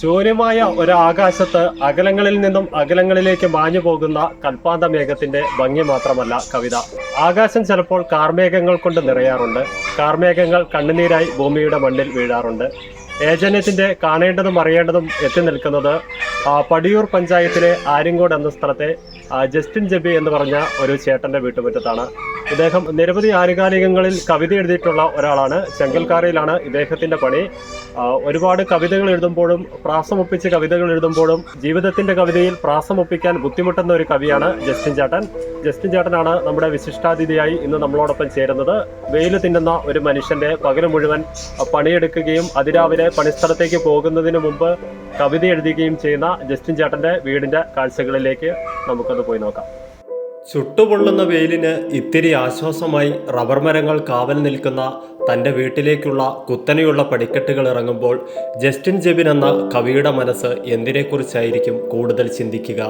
ശൂന്യമായ ഒരാകാശത്ത് അകലങ്ങളിൽ നിന്നും അകലങ്ങളിലേക്ക് മാഞ്ഞു പോകുന്ന കൽപ്പാന്ത മേഘത്തിന്റെ ഭംഗി മാത്രമല്ല കവിത. ആകാശം ചിലപ്പോൾ കാർമേഘങ്ങൾ കൊണ്ട് നിറയാറുണ്ട്. കാർമേഘങ്ങൾ കണ്ണുനീരായി ഭൂമിയുടെ മണ്ണിൽ വീഴാറുണ്ട്. ഏജന്യത്തിന്റെ കാണേണ്ടതും അറിയേണ്ടതും എത്തി നിൽക്കുന്നത് പടിയൂർ പഞ്ചായത്തിലെ ആര്യങ്കോട് എന്ന സ്ഥലത്തെ ജസ്റ്റിൻ ജബി എന്ന് പറഞ്ഞ ഒരു ചേട്ടന്റെ വീട്ടുമുറ്റത്താണ്. ഇദ്ദേഹം നിരവധി ആനുകാലികങ്ങളിൽ കവിത എഴുതിയിട്ടുള്ള ഒരാളാണ്. ചെങ്കൽക്കാരയിലാണ് ഇദ്ദേഹത്തിന്റെ പണി. ഒരുപാട് കവിതകൾ എഴുതുമ്പോഴും പ്രാസമൊപ്പിച്ച് കവിതകൾ എഴുതുമ്പോഴും ജീവിതത്തിന്റെ കവിതയിൽ പ്രാസമൊപ്പിക്കാൻ ബുദ്ധിമുട്ടുന്ന ഒരു കവിയാണ് ജസ്റ്റിൻ ചാട്ടൻ. ജസ്റ്റിൻ ചാട്ടനാണ് നമ്മുടെ വിശിഷ്ടാതിഥിയായി ഇന്ന് നമ്മളോടൊപ്പം ചേരുന്നത്. വെയിൽ തിന്നുന്ന ഒരു മനുഷ്യന്റെ പകൽ മുഴുവൻ പണിയെടുക്കുകയും അതിരാവിലെ പണിസ്ഥലത്തേക്ക് പോകുന്നതിന് മുമ്പ് കവിത എഴുതുകയും ചെയ്യുന്ന ജസ്റ്റിൻ ചേട്ടന്റെ വീടിന്റെ കാഴ്ചകളിലേക്ക് നമുക്കൊന്ന് പോയി നോക്കാം. ചുട്ടുപൊള്ളുന്ന വെയിലിന് ഇത്തിരി ആശ്വാസമായി റബ്ബർ മരങ്ങൾ കാവൽ നിൽക്കുന്ന തന്റെ വീട്ടിലേക്കുള്ള കുത്തനെയുള്ള പടിക്കെട്ടുകൾ ഇറങ്ങുമ്പോൾ ജസ്റ്റിൻ ജെബിൻ എന്ന കവിയുടെ മനസ്സ് എന്തിനെക്കുറിച്ചായിരിക്കും കൂടുതൽ ചിന്തിക്കുക?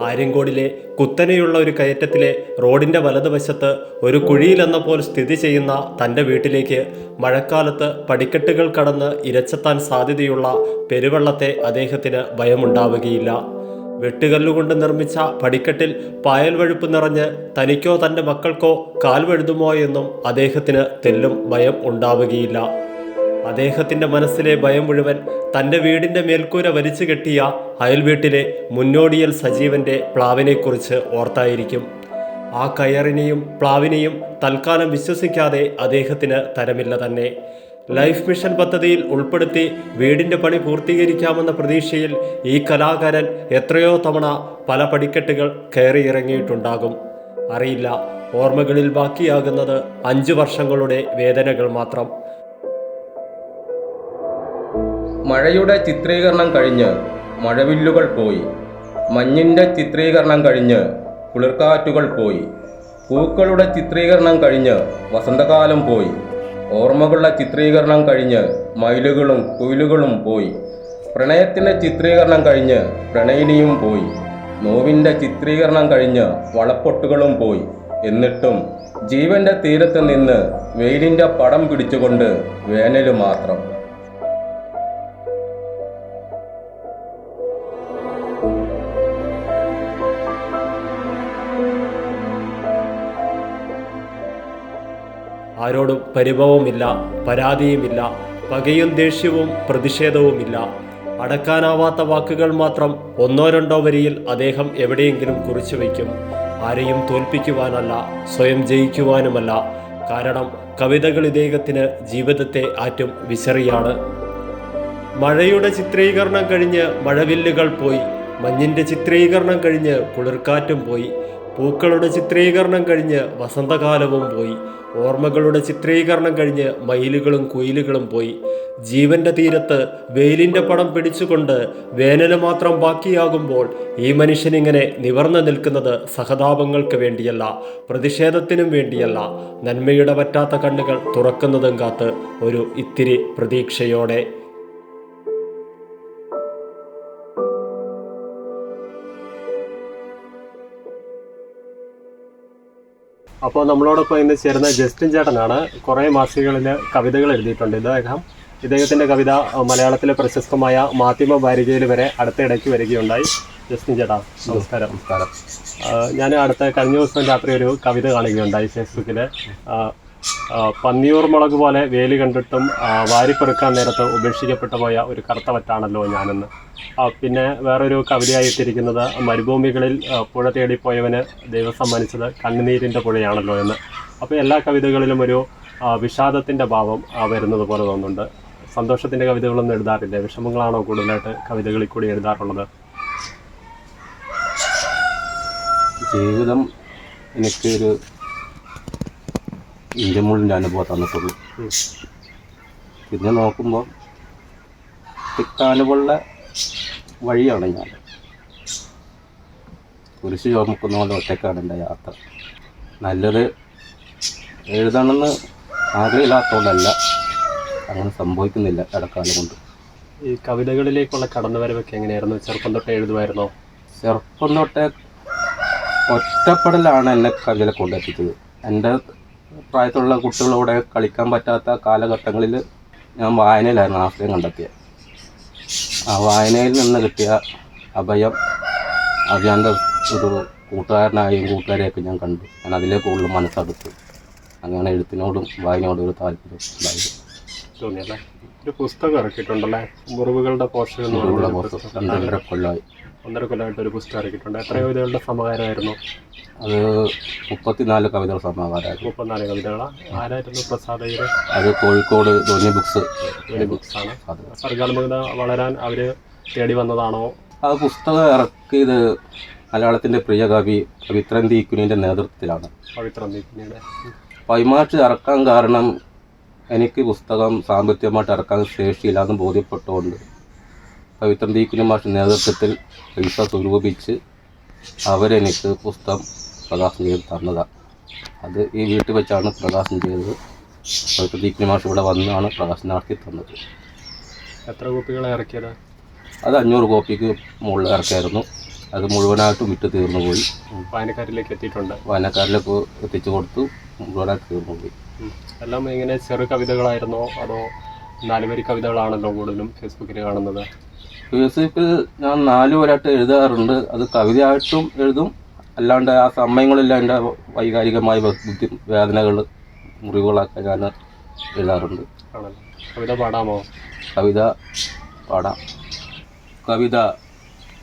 ആര്യങ്കോടിലെ കുത്തനെയുള്ള ഒരു കയറ്റത്തിലെ റോഡിന്റെ വലതുവശത്ത് ഒരു കുഴിയിലെന്ന പോലെ സ്ഥിതി ചെയ്യുന്ന തന്റെ വീട്ടിലേക്ക് മഴക്കാലത്ത് പടിക്കെട്ടുകൾ കടന്ന് ഇരച്ചെത്താൻ സാധ്യതയുള്ള പെരുവെള്ളത്തെ അദ്ദേഹത്തിന് ഭയമുണ്ടാവുകയില്ല. വെട്ടുകല്ലുകൊണ്ട് നിർമ്മിച്ച പടിക്കെട്ടിൽ പായൽ വഴുപ്പ് നിറഞ്ഞ് തനിക്കോ തന്റെ മക്കൾക്കോ കാൽ വഴുതുമോ എന്നും അദ്ദേഹത്തിന് തെല്ലും ഭയം ഉണ്ടാവുകയില്ല. അദ്ദേഹത്തിന്റെ മനസ്സിലെ ഭയം മുഴുവൻ തന്റെ വീടിന്റെ മേൽക്കൂര വലിച്ചു കെട്ടിയ അയൽവീട്ടിലെ മുന്നോടിയൽ സജീവന്റെ പ്ലാവിനെക്കുറിച്ച് ഓർത്തായിരിക്കും. ആ കയറിനെയും പ്ലാവിനെയും തൽക്കാലം വിശ്വസിക്കാതെ അദ്ദേഹത്തിന് തരമില്ല തന്നെ. ലൈഫ് മിഷൻ പദ്ധതിയിൽ ഉൾപ്പെടുത്തി വീടിന്റെ പണി പൂർത്തീകരിക്കാമെന്ന പ്രതീക്ഷയിൽ ഈ കലാകാരൻ എത്രയോ തവണ പല പടിക്കെട്ടുകൾ കയറിയിറങ്ങിയിട്ടുണ്ടാകും. അറിയില്ല ഓർമ്മകളിൽ ബാക്കിയാകുന്നത് അഞ്ച് വർഷങ്ങളുടെ വേദനകൾ മാത്രം. മഴയുടെ ചിത്രീകരണം കഴിഞ്ഞ് മഴവില്ലുകൾ പോയി. മഞ്ഞിന്റെ ചിത്രീകരണം കഴിഞ്ഞ് കുളിർക്കാറ്റുകൾ പോയി. പൂക്കളുടെ ചിത്രീകരണം കഴിഞ്ഞ് വസന്തകാലം പോയി. ഓർമ്മകളുടെ ചിത്രീകരണം കഴിഞ്ഞ് മയിലുകളും കുയിലുകളും പോയി. പ്രണയത്തിന്റെ ചിത്രീകരണം കഴിഞ്ഞ് പ്രണയിനിയും പോയി. നോവിന്റെ ചിത്രീകരണം കഴിഞ്ഞ് വളപ്പൊട്ടുകളും പോയി. എന്നിട്ടും ജീവന്റെ തീരത്ത് നിന്ന് വെയിലിന്റെ പടം പിടിച്ചുകൊണ്ട് വേനൽ മാത്രം. ആരോടും പരിഭവമില്ല പരാതിയുമില്ല പകയും ദേഷ്യവും പ്രതിഷേധവുമില്ല. അടക്കാനാവാത്ത വാക്കുകൾ മാത്രം ഒന്നോ രണ്ടോ വരിയിൽ അദ്ദേഹം എവിടെയെങ്കിലും കുറിച്ചു വയ്ക്കും. ആരെയും തോൽപ്പിക്കുവാനല്ല സ്വയം ജയിക്കുവാനുമല്ല. കാരണം കവിതകൾ ഇദ്ദേഹത്തിന് ജീവിതത്തെ ആറ്റും വിശറിയാണ് മഴയുടെ ചിത്രീകരണം കഴിഞ്ഞ് മഴവില്ലുകൾ പോയി മഞ്ഞിന്റെ ചിത്രീകരണം കഴിഞ്ഞ് കുളിർക്കാറ്റും പോയി പൂക്കളുടെ ചിത്രീകരണം കഴിഞ്ഞ് വസന്തകാലവും പോയി. ഓർമ്മകളുടെ ചിത്രീകരണം കഴിഞ്ഞ് മയിലുകളും കുയിലുകളും പോയി. ജീവന്റെ തീരത്ത് വെയിലിന്റെ പടം പിടിച്ചുകൊണ്ട് വേനൽ മാത്രം ബാക്കിയാകുമ്പോൾ ഈ മനുഷ്യനിങ്ങനെ നിവർന്നു നിൽക്കുന്നത് സഹതാപങ്ങൾക്ക് വേണ്ടിയല്ല പ്രതിഷേധത്തിനും വേണ്ടിയല്ല. നന്മയുടെ പറ്റാത്ത കണ്ണുകൾ തുറക്കുന്നതും കാത്ത് ഒരു ഇത്തിരി പ്രതീക്ഷയോടെ അപ്പോൾ നമ്മളോടൊപ്പം ഇന്ന് ചേരുന്ന ജസ്റ്റിൻ ചേട്ടനാണ്. കുറേ മാസികകളിൽ കവിതകൾ എഴുതിയിട്ടുണ്ട്. ഇദ്ദേഹം ഇദ്ദേഹത്തിന്റെ കവിത മലയാളത്തിലെ പ്രശസ്തമായ മാധ്യമ വാരികയിൽ വരെ അടുത്തിടയ്ക്ക് വരികയുണ്ടായി. ജസ്റ്റിൻ ചേട്ടാ നമസ്കാരം. നമസ്കാരം. ഞാൻ അടുത്ത കഴിഞ്ഞ ദിവസം രാത്രി ഒരു കവിത കാണുകയുണ്ടായി ഫേസ്ബുക്കിൽ പന്നിയൂർ മുളക് പോലെ വേലി കണ്ടിട്ടും വാരിപ്പെറുക്കാൻ നേരത്ത് ഉപേക്ഷിക്കപ്പെട്ടു പോയ ഒരു കറുത്ത വറ്റാണല്ലോ ഞാനെന്ന് പിന്നെ വേറൊരു കവിതയായി എത്തിയിരിക്കുന്നത് മരുഭൂമികളിൽ പുഴ തേടിപ്പോയവന് ദൈവം സമ്മാനിച്ചത് കണ്ണുനീരിന്റെ പുഴയാണല്ലോ എന്ന്. അപ്പോൾ എല്ലാ കവിതകളിലും ഒരു വിഷാദത്തിന്റെ ഭാവം വരുന്നത് പോലെ തോന്നുന്നുണ്ട്. സന്തോഷത്തിന്റെ കവിതകളൊന്നും എഴുതാറില്ല. വിഷമങ്ങളാണോ കൂടുതലായിട്ട് കവിതകളിൽ കൂടി എഴുതാറുള്ളത്? ജീവിതം എനിക്കൊരു ഇഞ്ചമുള്ളിന്റെ അനുഭവം തന്നിട്ടുള്ളൂ. പിന്നെ നോക്കുമ്പോൾ തിക്കാനുമുള്ള വഴിയാണ് ഞാൻ. കുരിശ് ചുമക്കുന്ന പോലെ ഒറ്റക്കാണ് എന്റെ യാത്ര. നല്ലത് എഴുതണമെന്ന് ആഗ്രഹമില്ലാത്തതുകൊണ്ടല്ല. അങ്ങനെ സംഭവിക്കുന്നില്ല ഇടക്കാലം കൊണ്ട്. ഈ കവിതകളിലേക്കുള്ള കടന്നുവരവൊക്കെ എങ്ങനെയായിരുന്നു? ചെറുപ്പം തൊട്ടേ എഴുതുമായിരുന്നോ? ചെറുപ്പം തൊട്ടേ ഒറ്റപ്പെടലാണ് എന്നെ കവിതയിലെ കൊണ്ടെത്തിച്ചത്. എന്റെ പ്രായത്തിലുള്ള കുട്ടികളോടെ കളിക്കാൻ പറ്റാത്ത കാലഘട്ടങ്ങളിൽ ഞാൻ വായനയിലായിരുന്നു ആശ്രയം കണ്ടെത്തിയത്. ആ വായനയിൽ നിന്ന് കിട്ടിയ അഭയം അത് എന്റെ ഒരു കൂട്ടുകാരനായും കൂട്ടുകാരെയൊക്കെ ഞാൻ കണ്ടു. ഞാൻ അതിലേക്ക് കൂടുതൽ മനസ്സെടുത്തു അങ്ങനെ എഴുത്തിനോടും വായനയോടും ഒരു താല്പര്യം ഉണ്ടായിരുന്നു തോന്നിയല്ലേ? ഒരു പുസ്തകം ഇറക്കിയിട്ടുണ്ടല്ലേ? മുറിവുകളുടെ പോഷകം എന്ന്. കൊല്ലമായി ഒന്നര കൊല്ലമായിട്ട് ഒരു പുസ്തകം ഇറക്കിയിട്ടുണ്ട്. എത്ര കവിതകളുടെ സമാഹാരമായിരുന്നു. അത് മുപ്പത്തിനാല് കവിതകൾ സമാഹാരമായിരുന്നു. മുപ്പത്തിനാല് കവിതകളാ. ആരായിരുന്നു പ്രസാദ് അത് കോഴിക്കോട് ധോനി ബുക്സ്. ബുക്സ് ആണ്. സർഗാത്മകത വളരാൻ അവർ തേടി വന്നതാണോ? ആ പുസ്തകം ഇറക്കിയത് മലയാളത്തിന്റെ പ്രിയ കവി പവിത്രൻ തീക്കുനിന്റെ നേതൃത്വത്തിലാണ്. പവിത്രം തീക്കുനിയുടെ. പൈമാറ്റ് ഇറക്കാൻ കാരണം എനിക്ക് പുസ്തകം സാമ്പത്തികമായിട്ട് ഇറക്കാൻ ശേഷിയില്ലാന്ന് ബോധ്യപ്പെട്ടുകൊണ്ട് പവിത്രൻ തീക്കുനി മാഷ് നേതൃത്വത്തിൽ പൈസ സ്വരൂപിച്ച് അവരെനിക്ക് പുസ്തകം പ്രകാശനം ചെയ്ത് തന്നതാണ് അത് ഈ വീട്ടിൽ വെച്ചാണ് പ്രകാശനം ചെയ്തത്. പവിത്രൻ തീക്കുനി മാഷ് ഇവിടെ വന്നാണ് പ്രകാശനം നടത്തി തന്നത്. എത്ര കോപ്പികളാണ് ഇറക്കിയത്? അത് അഞ്ഞൂറ് കോപ്പിക്ക് മുകളിൽ ഇറക്കിയായിരുന്നു. അത് മുഴുവനായിട്ടും വിറ്റ് തീർന്നു പോയി. വായനക്കാരിലേക്ക് എത്തിയിട്ടുണ്ട്. വായനക്കാരിലേക്ക് എത്തിച്ചു കൊടുത്തു. മുഴുവനായിട്ട് തീർന്നു പോയി. എല്ലാം ഇങ്ങനെ ചെറു കവിതകളായിരുന്നോ? അതോ നാലുവരി കവിതകളാണല്ലോ കൂടുതലും ഫേസ്ബുക്കിൽ കാണുന്നത്? ഫേസ്ബുക്കിൽ ഞാൻ നാല് വരായിട്ട് എഴുതാറുണ്ട്. അത് കവിതയായിട്ടും എഴുതും. അല്ലാണ്ട് ആ സമയങ്ങളെല്ലാം എന്റെ വൈകാരികമായ ബുദ്ധി വേദനകൾ മുറിവുകളൊക്കെ ഞാൻ എഴുതാറുണ്ട്. കവിത പാടാമോ? കവിത പാടാം. കവിത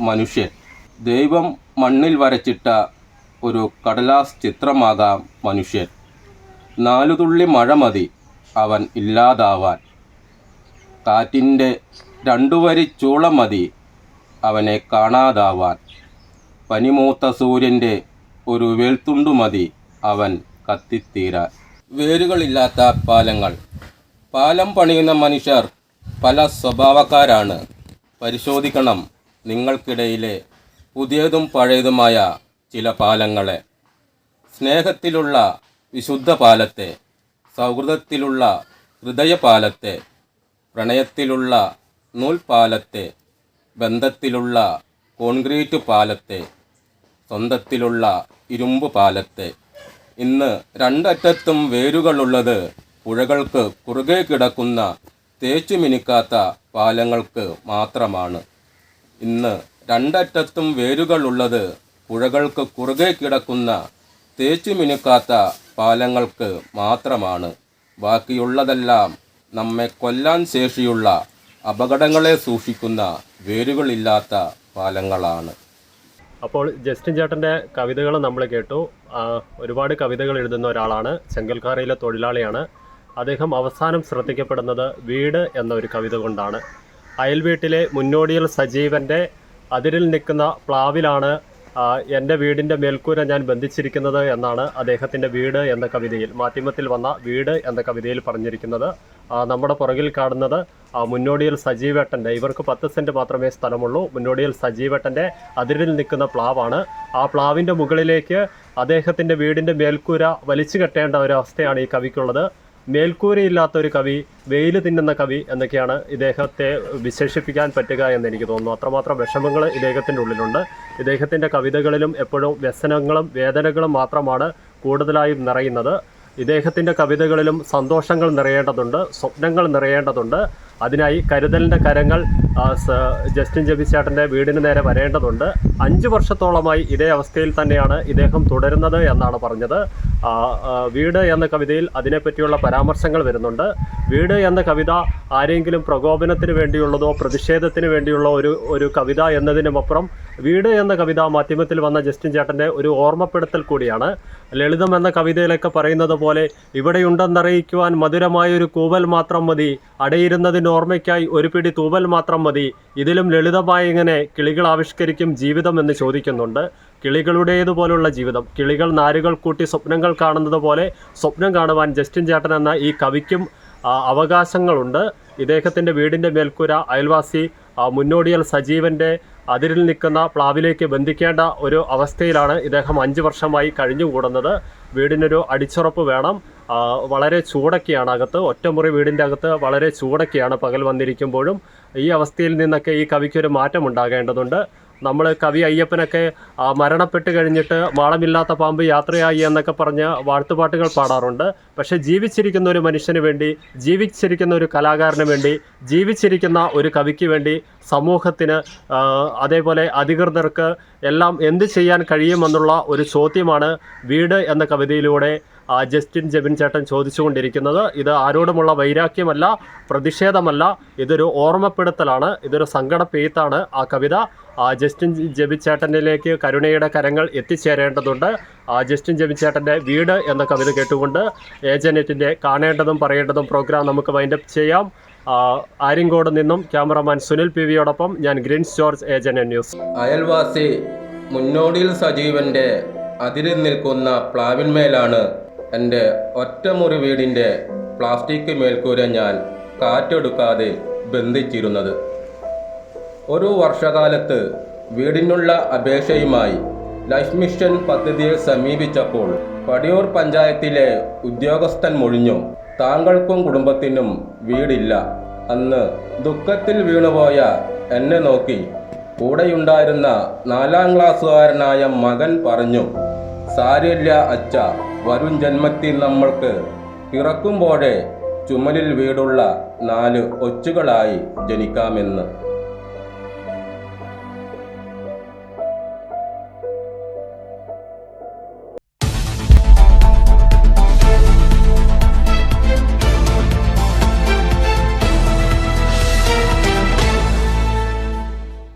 മനുഷ്യൻ. ദൈവം മണ്ണിൽ വരച്ചിട്ട ഒരു കടലാസ് ചിത്രമാകാം മനുഷ്യൻ. നാലു തുള്ളി മഴ മതി അവൻ ഇല്ലാതാവാൻ. കാറ്റിന്റെ രണ്ടു വരി ചൂളം മതി അവനെ കാണാതാവാൻ. പനിമൂത്ത സൂര്യന്റെ ഒരു വെൽത്തുണ്ടു മതി അവൻ കത്തിത്തീരാൻ. വേരുകളില്ലാത്ത പാലങ്ങൾ. പാലം പണിയുന്ന മനുഷ്യർ പല സ്വഭാവക്കാരാണ്. പരിശോധിക്കണം നിങ്ങൾക്കിടയിലെ പുതിയതും പഴയതുമായ ചില പാലങ്ങളെ. സ്നേഹത്തിലുള്ള വിശുദ്ധ പാലത്തെ സൗഹൃദത്തിലുള്ള ഹൃദയപാലത്തെ പ്രണയത്തിലുള്ള നൂൽപാലത്തെ ബന്ധത്തിലുള്ള കോൺക്രീറ്റ് പാലത്തെ സ്വന്തത്തിലുള്ള ഇരുമ്പ് പാലത്തെ. ഇന്ന് രണ്ടറ്റത്തും വേരുകളുള്ളത് പുഴകൾക്ക് കുറുകെ കിടക്കുന്ന തേച്ചു മിനുക്കാത്ത പാലങ്ങൾക്ക് മാത്രമാണ്. ഇന്ന് രണ്ടറ്റത്തും വേരുകളുള്ളത് പുഴകൾക്ക് കുറുകെ കിടക്കുന്ന തേച്ചു മിനുക്കാത്ത പാലങ്ങൾക്ക് മാത്രമാണ്. ബാക്കിയുള്ളതെല്ലാം നമ്മെ കൊല്ലാൻ ശേഷിയുള്ള അപകടങ്ങളെ സൂക്ഷിക്കുന്ന വേരുകളില്ലാത്ത പാലങ്ങളാണ്. അപ്പോൾ ജസ്റ്റിൻ ചേട്ടന്റെ കവിതകൾ നമ്മൾ കേട്ടു. ഒരുപാട് കവിതകൾ എഴുതുന്ന ഒരാളാണ്. ചെങ്കൽക്കാരയിലെ തൊഴിലാളിയാണ്. അദ്ദേഹം അവസാനം ശ്രദ്ധിക്കപ്പെടുന്നത് വീട് എന്ന ഒരു കവിത കൊണ്ടാണ്. അയൽവീട്ടിലെ മുന്നോടിയിൽ സജീവന്റെ അതിരിൽ നിൽക്കുന്ന പ്ലാവിലാണ് എന്റെ വീടിന്റെ മേൽക്കൂര ഞാൻ ബന്ധിച്ചിരിക്കുന്നത് എന്നാണ് അദ്ദേഹത്തിന്റെ വീട് എന്ന കവിതയിൽ മാധ്യമത്തിൽ വന്ന വീട് എന്ന കവിതയിൽ പറഞ്ഞിരിക്കുന്നത്. നമ്മുടെ പുറകിൽ കാണുന്നത് മുന്നോടിയിൽ സജീവേട്ടന്റെ ഇവർക്ക് പത്ത് സെന്റ് മാത്രമേ സ്ഥലമുള്ളൂ. മുന്നോടിയിൽ സജീവേട്ടന്റെ അതിരിൽ നിൽക്കുന്ന പ്ലാവാണ്. ആ പ്ലാവിന്റെ മുകളിലേക്ക് അദ്ദേഹത്തിന്റെ വീടിന്റെ മേൽക്കൂര വലിച്ചു കെട്ടേണ്ട ഒരു അവസ്ഥയാണ് ഈ കവിക്കുള്ളത്. മേൽക്കൂരയില്ലാത്ത ഒരു കവി വെയിൽ തിന്നുന്ന കവി എന്നൊക്കെയാണ് ഇദ്ദേഹത്തെ വിശേഷിപ്പിക്കാൻ പറ്റുക എന്ന് എനിക്ക് തോന്നുന്നു. അത്രമാത്രം വിഷമങ്ങൾ ഇദ്ദേഹത്തിന്റെ ഉള്ളിലുണ്ട്. ഇദ്ദേഹത്തിന്റെ കവിതകളിലും എപ്പോഴും വ്യസനങ്ങളും വേദനകളും മാത്രമാണ് കൂടുതലായും നിറയുന്നത്. ഇദ്ദേഹത്തിന്റെ കവിതകളിലും സന്തോഷങ്ങൾ നിറയേണ്ടതുണ്ട് സ്വപ്നങ്ങൾ നിറയേണ്ടതുണ്ട്. അതിനായി കരുതലിന്റെ കരങ്ങൾ ജസ്റ്റിൻ ജബിച്ചേട്ടന്റെ വീടിന് നേരെ വരേണ്ടതുണ്ട്. അഞ്ച് വർഷത്തോളമായി ഇതേ അവസ്ഥയിൽ തന്നെയാണ് ഇദ്ദേഹം തുടരുന്നത് എന്നാണ് പറഞ്ഞത്. വീട് എന്ന കവിതയിൽ അതിനെപ്പറ്റിയുള്ള പരാമർശങ്ങൾ വരുന്നുണ്ട്. വീട് എന്ന കവിത ആരെങ്കിലും പ്രകോപനത്തിന് വേണ്ടിയുള്ളതോ പ്രതിഷേധത്തിന് വേണ്ടിയുള്ള ഒരു ഒരു കവിത എന്നതിനുമപ്പുറം വീട് എന്ന കവിത മാധ്യമത്തിൽ വന്ന ജസ്റ്റിൻ ചേട്ടന്റെ ഒരു ഓർമ്മപ്പെടുത്തൽ കൂടിയാണ്. ലളിതം എന്ന കവിതയിലൊക്കെ പറയുന്നത് പോലെ ഇവിടെയുണ്ടെന്നറിയിക്കുവാൻ മധുരമായൊരു കൂവൽ മാത്രം മതി അടയിരുന്നതിന് ഓർമ്മയ്ക്കായി ഒരു പിടി തൂവൽ മാത്രം മതി. ഇതിലും ലളിതമായി ഇങ്ങനെ കിളികൾ ആവിഷ്കരിക്കും ജീവിതം എന്ന് ചോദിക്കുന്നുണ്ട്. കിളികളുടേതുപോലുള്ള ജീവിതം. കിളികൾ നാരുകൾ കൂട്ടി സ്വപ്നങ്ങൾ കാണുന്നത് പോലെ സ്വപ്നം കാണുവാൻ ജസ്റ്റിൻ ചേട്ടൻ എന്ന ഈ കവിക്കും അവകാശങ്ങളുണ്ട്. ഇദ്ദേഹത്തിന്റെ വീടിന്റെ മേൽക്കൂര അയൽവാസി മുന്നോടിയൽ സജീവന്റെ അതിരിൽ നിൽക്കുന്ന പ്ലാവിലേക്ക് ബന്ധിക്കേണ്ട ഒരു അവസ്ഥയിലാണ് ഇദ്ദേഹം അഞ്ച് വർഷമായി കഴിഞ്ഞുകൂടുന്നത്. വീടിനൊരു അടിച്ചുറപ്പ് വേണം. വളരെ ചൂടൊക്കെയാണ് അകത്ത്. ഒറ്റമുറി വീടിന്റെ അകത്ത് വളരെ ചൂടൊക്കെയാണ് പകൽ വന്നിരിക്കുമ്പോഴും ഈ അവസ്ഥയിൽ നിന്നൊക്കെ ഈ കവിക്കൊരു മാറ്റം ഉണ്ടാകേണ്ടതുണ്ട് നമ്മൾ കവി അയ്യപ്പനൊക്കെ മരണപ്പെട്ട് കഴിഞ്ഞിട്ട് മാളമില്ലാത്ത പാമ്പ് യാത്രയായി എന്നൊക്കെ പറഞ്ഞ് വാഴ്ത്തുപാട്ടുകൾ പാടാറുണ്ട്. പക്ഷേ ജീവിച്ചിരിക്കുന്ന ഒരു മനുഷ്യന് വേണ്ടി ജീവിച്ചിരിക്കുന്ന ഒരു കലാകാരന് വേണ്ടി ജീവിച്ചിരിക്കുന്ന ഒരു കവിക്ക് വേണ്ടി സമൂഹത്തിന് അതേപോലെ അധികൃതർക്ക് എല്ലാം എന്ത് ചെയ്യാൻ കഴിയുമെന്നുള്ള ഒരു ചോദ്യമാണ് വീട് എന്ന കവിതയിലൂടെ ജസ്റ്റിൻ ജെബിൻ ചേട്ടൻ ചോദിച്ചുകൊണ്ടിരിക്കുന്നത് ഇത് ആരോടുമുള്ള വൈരാഗ്യമല്ല പ്രതിഷേധമല്ല ഇതൊരു ഓർമ്മപ്പെടുത്തലാണ് ഇതൊരു സങ്കടപ്പെയ്ത്താണ് ആ കവിത. ആ, ജസ്റ്റിൻ ജെബിൻ ചേട്ടനിലേക്ക് കരുണയുടെ കരങ്ങൾ എത്തിച്ചേരേണ്ടതുണ്ട്. ആ, ജസ്റ്റിൻ ജെബിൻ ചേട്ടന്റെ വീട് എന്ന കവിത കേട്ടുകൊണ്ട് ഏജനറ്റിന്റെ കാണേണ്ടതും പറയേണ്ടതും പ്രോഗ്രാം നമുക്ക് വൈൻഡപ്പ് ചെയ്യാം. ആര്യങ്കോട് നിന്നും ക്യാമറമാൻ സുനിൽ പി വിയോടൊപ്പം ഞാൻ ഗ്രീൻ ജോർജ് ഏജന്റ് ന്യൂസ്. അയൽവാസി മുന്നോടിയിൽ സജീവന്റെ അതിരിൽ നിൽക്കുന്ന പ്ലാവിന്മേലാണ് എന്റെ ഒറ്റമുറി വീടിന്റെ പ്ലാസ്റ്റിക് മേൽക്കൂര ഞാൻ കാറ്റെടുക്കാതെ ബന്ധിച്ചിരുന്നത്. ഒരു വർഷകാലത്ത് വീടിനുള്ള അപേക്ഷയുമായി ലൈഫ് മിഷൻ പദ്ധതിയെ സമീപിച്ചപ്പോൾ പടിയൂർ പഞ്ചായത്തിലെ ഉദ്യോഗസ്ഥൻ മൊഴിഞ്ഞു താങ്കൾക്കും കുടുംബത്തിനും വീടില്ല. അന്ന് ദുഃഖത്തിൽ വീണുപോയ എന്നെ നോക്കി കൂടെയുണ്ടായിരുന്ന നാലാം ക്ലാസ്സുകാരനായ മകൻ പറഞ്ഞു സാരില്ല അച്ഛ വരും ജന്മത്തിൽ നമ്മൾക്ക്. പിറക്കുമ്പോഴേ ചുമലിൽ വീടുള്ള നാല് ഒച്ചുകളായി ജനിക്കാമെന്ന്.